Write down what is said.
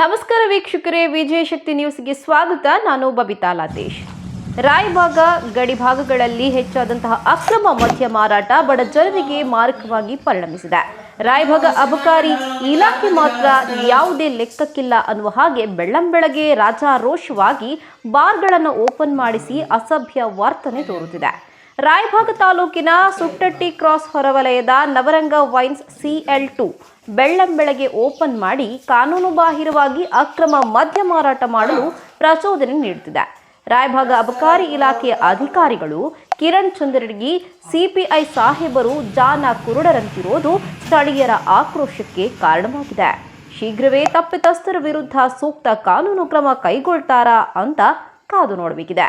ನಮಸ್ಕಾರ ವೀಕ್ಷಕರೇ, ವಿಜಯ ಶಕ್ತಿ ನ್ಯೂಸ್ಗೆ ಸ್ವಾಗತ. ನಾನು ಬಬಿತಾ ಲಾತೇಶ್. ರಾಯಭಾಗ ಗಡಿ ಭಾಗಗಳಲ್ಲಿ ಹೆಚ್ಚಾದಂತಹ ಅಕ್ರಮ ಮದ್ಯ ಮಾರಾಟ ಬಡ ಜನರಿಗೆ ಮಾರಕವಾಗಿ ಪರಿಣಮಿಸಿದೆ. ರಾಯಭಾಗ ಅಬಕಾರಿ ಇಲಾಖೆ ಮಾತ್ರ ಯಾವುದೇ ಲೆಕ್ಕಕ್ಕಿಲ್ಲ ಅನ್ನುವ ಹಾಗೆ ಬೆಳ್ಳಂಬೆಳಗ್ಗೆ ರಾಜಾರೋಷವಾಗಿ ಬಾರ್ಗಳನ್ನು ಓಪನ್ ಮಾಡಿಸಿ ಅಸಭ್ಯ ವರ್ತನೆ ತೋರುತ್ತಿದೆ. ರಾಯಭಾಗ ತಾಲೂಕಿನ ಸುಟ್ಟಟ್ಟಿ ಕ್ರಾಸ್ ಹೊರವಲಯದ ನವರಂಗ ವೈನ್ಸ್ ಸಿಎಲ್ ಟು ಬೆಳ್ಳಂಬೆಳಗ್ಗೆ ಓಪನ್ ಮಾಡಿ ಕಾನೂನು ಬಾಹಿರವಾಗಿ ಅಕ್ರಮ ಮದ್ಯ ಮಾರಾಟ ಮಾಡಲು ಪ್ರಚೋದನೆ ನೀಡುತ್ತಿದೆ. ರಾಯಭಾಗ ಅಬಕಾರಿ ಇಲಾಖೆಯ ಅಧಿಕಾರಿಗಳು ಕಿರಣ್ ಚಂದ್ರಗಿ ಸಿಪಿಐ ಸಾಹೇಬರು ಜಾನ ಕುರುಡರಂತಿರೋದು ಸ್ಥಳೀಯರ ಆಕ್ರೋಶಕ್ಕೆ ಕಾರಣವಾಗಿದೆ. ಶೀಘ್ರವೇ ತಪ್ಪಿತಸ್ಥರ ವಿರುದ್ಧ ಸೂಕ್ತ ಕಾನೂನು ಕ್ರಮ ಕೈಗೊಳ್ತಾರಾ ಅಂತ ಕಾದು ನೋಡಬೇಕಿದೆ.